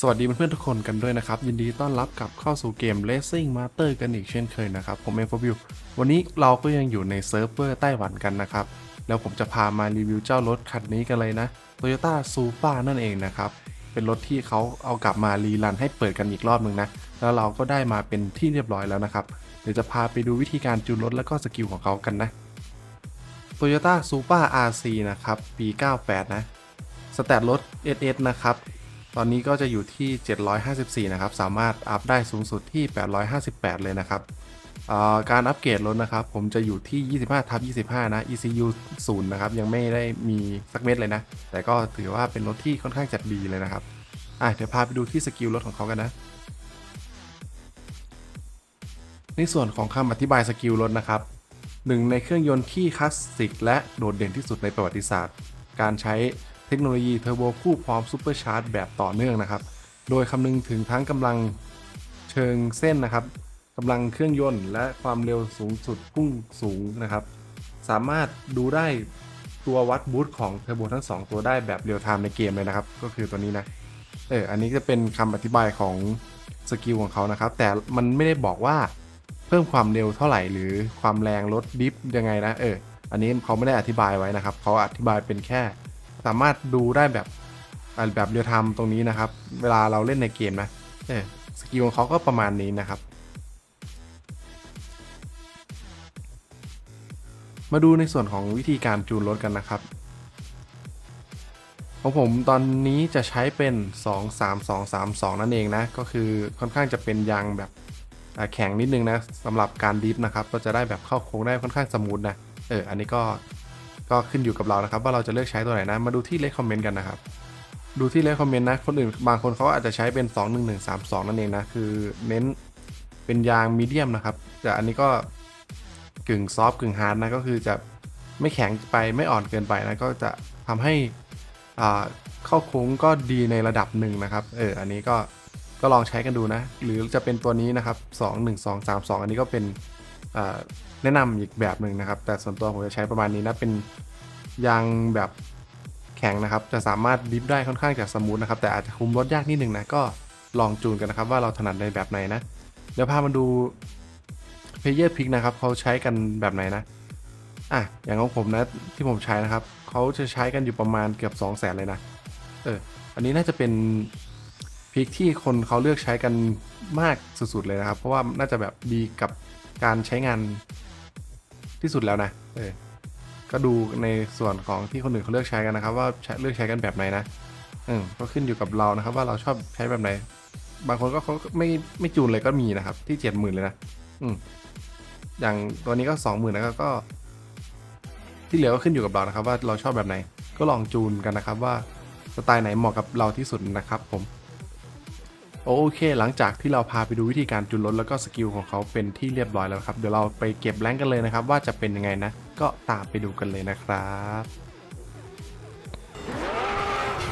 สวัสดีเพื่อนๆทุกคนกันด้วยนะครับ ยินดีต้อนรับกลับเข้าสู่เกม Racing Master กันอีกเช่นเคยนะครับ ผมเอฟวิววันนี้เราก็ยังอยู่ในเซิร์ฟเวอร์ไต้หวันกันนะครับ แล้วผมจะพามารีวิวเจ้ารถคันนี้กันเลยนะ Toyota Supra นั่นเองนะครับ เป็นรถที่เขาเอากลับมารีรันให้เปิดกันอีกรอบหนึ่งนะ แล้วเราก็ได้มาเป็นที่เรียบร้อยแล้วนะครับ เดี๋ยวจะพาไปดูวิธีการจูนรถแล้วก็สกิลของเขากันนะ Toyota Supra RC นะครับปี 98 นะสแตทรถ SS นะครับ ตอนนี้ก็จะอยู่ที่ 754 นะครับ สามารถอัพได้สูงสุดที่ 858 เลยนะครับการอัปเกรดรถนะครับ ผมจะอยู่ที่ 25ทับ25 นะ ECU 0 นะครับ ยังไม่ได้มีสักเม็ดเลยนะ แต่ก็ถือว่าเป็นรถที่ค่อนข้างจัดดีเลยนะครับ อะเดี๋ยวพาไปดูที่สกิลรถของเขากันนะ ในส่วนของคำอธิบายสกิลรถนะครับหนึ่งในเครื่องยนต์ที่คลาสสิกและโดดเด่นที่สุดในประวัติศาสตร์ การใช้ เทคโนโลยีเทอร์โบคู่พร้อมซูเปอร์ชาร์จแบบต่อเนื่องนะครับ โดยคำนึงถึงทั้งกำลังเชิงเส้นนะครับกำลังเครื่องยนต์และความเร็วสูงสุดพุ่งสูงนะครับ สามารถดูได้ตัววัดบูตของเทอร์โบทั้ง 2 ตัวได้แบบเรียลไทม์ในเกมเลยนะครับ ก็คือตัวนี้นะ เออ อันนี้จะเป็นคำอธิบายของสกิลของเขานะครับ แต่มันไม่ได้บอกว่าเพิ่มความเร็วเท่าไหร่หรือความแรงลดดิฟยังไงนะ เออ อันนี้เขาไม่ได้อธิบายไว้นะครับ เขาอธิบายเป็นแค่ สามารถดูได้แบบแบบเรียลไทม์ตรงนี้นะครับ เวลาเราเล่นในเกมนะเออสกิลของเขาก็ประมาณนี้นะครับ มาดูในส่วนของวิธีการจูนรถกันนะครับ ของผมตอนนี้จะใช้เป็น 2 3 2 3 2 นั่นเองนะ ก็คือค่อนข้างจะเป็นยางแบบแข็งนิดนึงนะสำหรับการดิฟนะครับ ก็จะได้แบบเข้าโค้งได้ค่อนข้างสมูทนะเอออันนี้ก็ ก็ขึ้นอยู่กับเรานะครับ ว่าเราจะเลือกใช้ตัวไหนนะ มาดูที่เลคคอมเมนต์กันนะครับ ดูที่เลคคอมเมนต์นะ คนอื่นบางคนเขาอาจจะใช้เป็น 2 1 1 3 2 นั่นเองนะ คือเน้นเป็นยางมีเดียมนะครับ แต่อันนี้ก็กึ่งซอฟต์กึ่งฮาร์ดนะ ก็คือจะไม่แข็งไปไม่อ่อนเกินไปนะ ก็จะทำให้อ่าเข้าโค้งก็ดีในระดับหนึ่งนะครับ เออ อันนี้ก็ก็ลองใช้กันดูนะ หรือจะเป็นตัวนี้นะครับ 2 1 2 3 2 อันนี้ก็เป็น แนะนำอีกแบบหนึ่งนะครับ แต่ส่วนตัวผมจะใช้ประมาณนี้นะ เป็นยางแบบแข็งนะครับ จะสามารถดิฟได้ค่อนข้างจะสมูทนะครับ แต่อาจจะคุมรถยากนิดนึงนะ ก็ลองจูนกันนะครับว่าเราถนัดในแบบไหนนะ เดี๋ยวพามาดูเพเยอร์พิกนะครับเขาใช้กันแบบไหนนะ อะ อย่างของผมนะที่ผมใช้นะครับ เขาจะใช้กันอยู่ประมาณเกือบ 2 0 0แสนเลยนะ เออ อันนี้น่าจะเป็นพิกที่คนเขาเลือกใช้กันมากสุดๆเลยนะครับ เพราะว่าน่าจะแบบดีกับ การใช้งานที่สุดแล้วนะเออก็ดูในส่วนของที่คนอื่นเขาเลือกใช้กันนะครับ ว่าเลือกใช้กันแบบไหนนะอืมก็ขึ้นอยู่กับเรานะครับ ว่าเราชอบใช้แบบไหน บางคนก็เขาไม่ไม่จูนเลยก็มีนะครับ ที่เจ็ดหมื่นเลยนะอืมอย่างตัวนี้ก็สองหมื่นนะครับก็ ที่เหลือก็ขึ้นอยู่กับเรานะครับ ว่าเราชอบแบบไหน ก็ลองจูนกันนะครับ ว่าสไตล์ไหนเหมาะกับเราที่สุดนะครับ ผม โอเค หลังจากที่เราพาไปดูวิธีการจูนรถแล้วก็สกิลของเขาเป็นที่เรียบร้อยแล้วครับ เดี๋ยวเราไปเก็บแรงค์กันเลยนะครับ ว่าจะเป็นยังไงนะ ก็ตามไปดูกันเลยนะครับ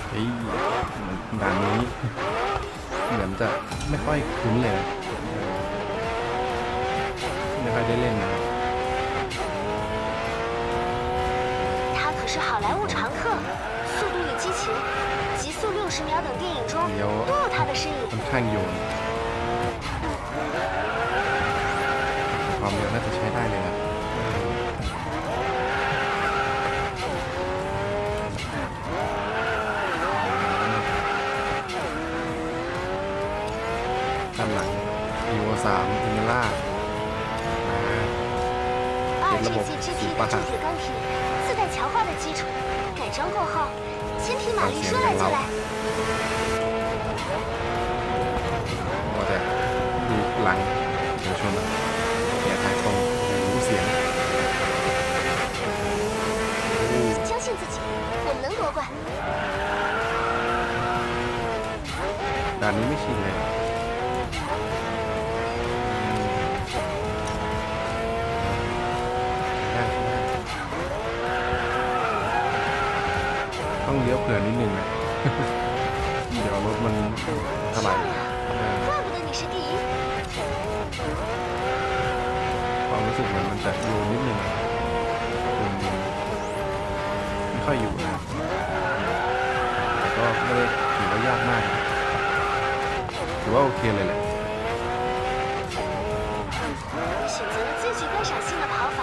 เฮ้ยด่านนี้ เหมือนจะไม่ค่อยคุ้นเลยนะไม่ค่อยได้เล่นนะครับ 他可是好莱坞常客，《速度与激情》《极速六 十秒》等电影中有都有他的身影。 ค่อนข้างโยนความเร็วน่าจะใช้ได้เลยนะด้านหลัง Evo 3 i n n e r a 二这级肢体的铸铁钢体自带强化的基础， 改装过后，千匹马力说来就来。我的，你来，怎说呢？别太疯，无险。相信自己，我们能夺冠。那你们信了。 รู้สึกเหมือนมันจะโยนนิดนึงอืมไม่ค่อยอยู่นะแต่ก็ไม่ได้ถือว่ายากมากนะ ว่าโอเคเลยแหละ 你选择了最具观赏性的跑法，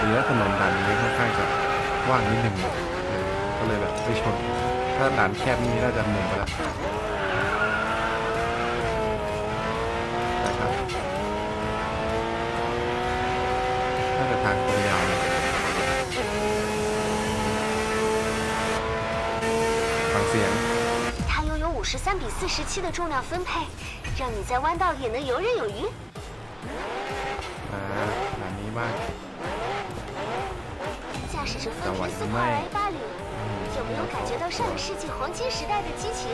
ดีแล้วถนนด่านนี้ค่อนข้างจะกว้างนิดนึงเลยเออก็เลยแบบไม่ชน ถ้าด่านแคบนี่น่าจะหมุนไปแล้ว 十三比四十七的重量分配，让你在弯道也能游刃有余。 อ่าด่านนี้บ้าง 驾驶着丰等我田斯一帕尔卖 A 八零，有没有感觉到上个世纪黄金时代的激情？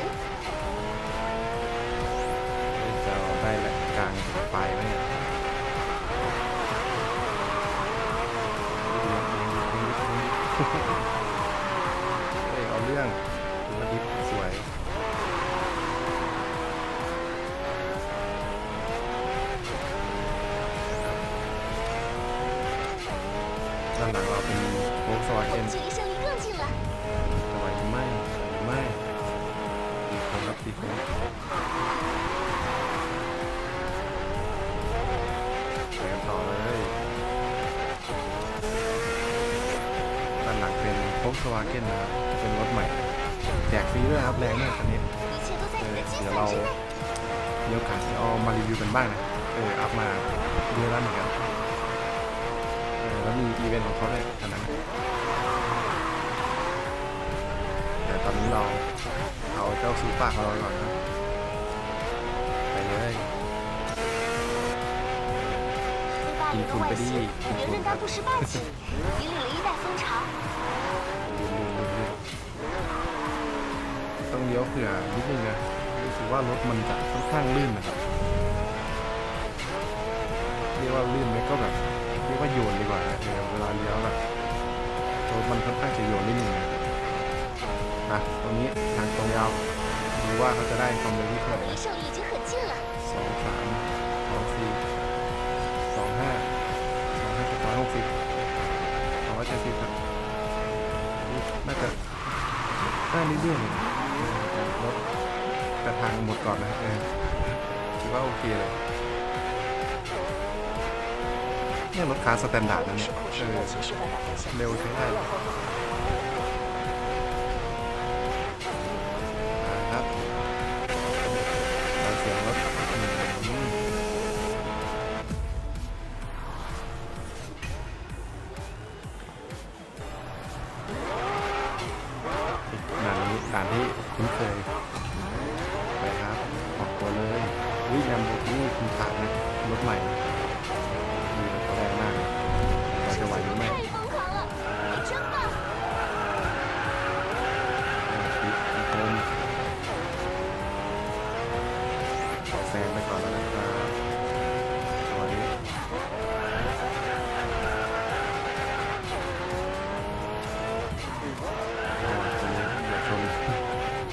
ด้านหลังเราเป็นโฟล์คสวาสเอ็นสวัสดิ์ไม่ไม่ตีโค้งครับตีโค้งเดินต่อเลยด้านหลังเป็นโค้งสวัสเอ็นนะเป็นรถใหม่แจกฟรีด้วยครับแรงมากคันนี้เดี๋ยวเราเดี๋ยวขาที่อามารีวิวกันบ้างนะเอออัพมาเยอะแล้วเหมือนกัน แล้วมีอีเวนต์ของเขาด้วยขนาดนั้นแต่ตอนนี้เราเอาเจ้าซูปาของเราก่อนครัไปเลยกินคุณไปดิกินคุณต้องเลี้ยวเผื่อนิดนึงนะรู้สึกว่ารถมันจะค่อนข้างลื่นนะครับเรียกว่าลื่นไหมก็แบบ ว่าโยนดีกว่าเวลาเลี้ยวแบบรถมันค่อนข้างจะโยนนิดนึงนะตรงนี้ทางตรงยาวดูว่าเขาจะได้ความเร็วที่เท่าไหร่สองสามสองสี่สองห้าสองห้าจะร้อยหกสิบสองร้อยเจ็ดสิบครับน่าจะได้เรื่อยๆรถแต่ทางหมดก่อนนะคิดว่าโอเคเลย เนี่ยรถคาร์สแตนดาร์ดนะเนี่ยเออเร็วใช้ได้เลยมาครับฟังเสียงรถอืมด่านนี้ด่านที่คุ้นเคย ซงไปก่อนแล้วนะครับสวัสดีอ่าตรงนี้อย่าชน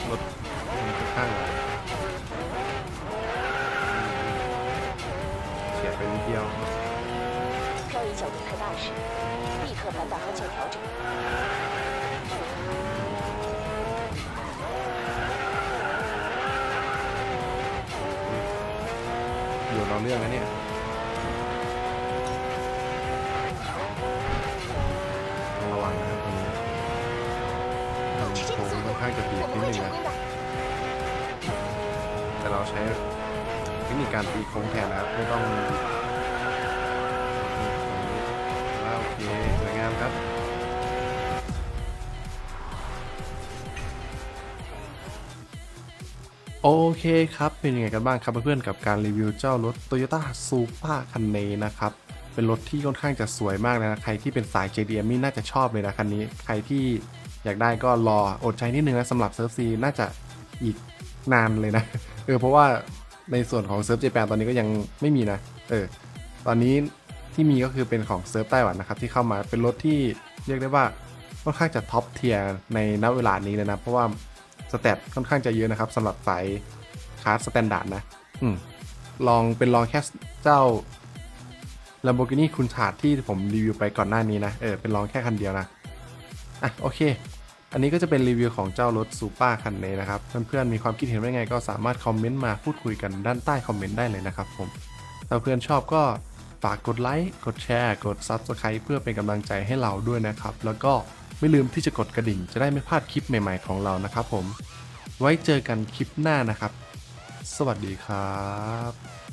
รถมันข้างๆหน่อยเฉียดไปนิดเดียว 漂移角度太大时，立刻把大横线调整。 เรื่องแล้เนี่ยต้ระวังนะครับตรงนี้โค้งค่อนข้างจะบีบนิดนึงนะแต่เราใช้เทคนิคการตีโค้งแทนนะครับไม่ต้อง โอเคครับเป็นยังไงกันบ้างครับเพื่อนๆกับการรีวิวเจ้ารถ Toyota Supra คันนี้นะครับ เป็นรถที่ค่อนข้างจะสวยมากเลยนะใครที่เป็นสาย JDM นี่น่าจะชอบเลยนะคันนี้ ใครที่อยากได้ก็รออดใจนิดนึงนะสำหรับเซิร์ฟซีน่าจะอีกนานเลยนะเออเพราะว่าในส่วนของเซิร์ฟเจแปนตอนนี้ก็ยังไม่มีนะเออตอนนี้ที่มีก็คือเป็นของเซิร์ฟไต้หวันนะครับที่เข้ามาเป็นรถที่เรียกได้ว่าค่อนข้างจะท็อปเทียร์ในณเวลานี้เลยนะเพราะว่า สเตตค่อนข้างจะเยอะนะครับสำหรับสายคาร์สแตนดาร์ดนะ อืม ลองเป็นลองแค่เจ้า Lamborghini คุณชาดที่ผมรีวิวไปก่อนหน้านี้นะ เออ เป็นลองแค่คันเดียวนะ อะ โอเค อันนี้ก็จะเป็นรีวิวของเจ้ารถซูเปอร์คันนี้นะครับ เพื่อนๆมีความคิดเห็นว่าไงก็สามารถคอมเมนต์มาพูดคุยกันด้านใต้คอมเมนต์ได้เลยนะครับผมถ้าเพื่อนชอบก็ฝากกดไลค์ กดแชร์ กด Subscribe เพื่อเป็นกำลังใจให้เราด้วยนะครับ แล้วก็ ไม่ลืมที่จะกดกระดิ่งจะได้ไม่พลาดคลิปใหม่ ๆ ของเรานะครับผม ไว้เจอกันคลิปหน้านะครับ สวัสดีครับ